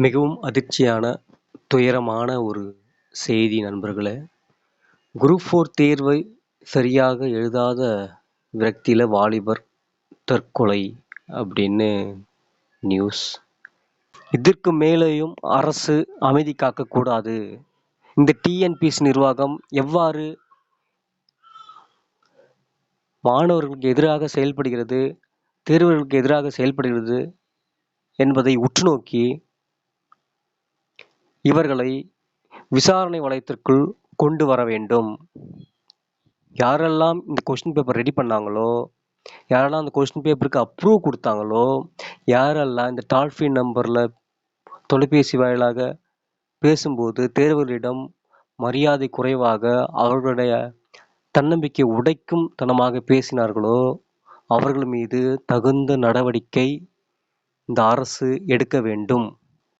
மிகவும் அதிர்ச்சியான, துயரமான ஒரு செய்தி நண்பர்களே. குரூப் ஃபோர் தேர்வை சரியாக எழுதாத விரக்தியில் வாலிபர் தற்கொலை அப்படின்னு நியூஸ். இதற்கு மேலேயும் அரசு அமைதி காக்கக்கூடாது இந்த டி.என்.பி.எஸ்.சி நிர்வாகம் எவ்வாறு மாணவர்களுக்கு எதிராக செயல்படுகிறது, தேர்வர்களுக்கு எதிராக செயல்படுகிறது என்பதை உற்று நோக்கி, இவர்களை விசாரணை வளையத்திற்குள் கொண்டு வர வேண்டும். யாரெல்லாம் இந்த கொஸ்டின் பேப்பர் ரெடி பண்ணாங்களோ, யாரெல்லாம் அந்த கொஸ்டின் பேப்பருக்கு அப்ரூவ் கொடுத்தாங்களோ, யாரெல்லாம் இந்த டால் ஃப்ரீ நம்பரில் தொலைபேசி வாயிலாக பேசும்போது தேர்வர்களிடம் மரியாதை குறைவாக, அவர்களுடைய தன்னம்பிக்கை உடைக்கும் தனமாக பேசினார்களோ, அவர்கள் மீது தகுந்த நடவடிக்கை இந்த அரசு எடுக்க வேண்டும்.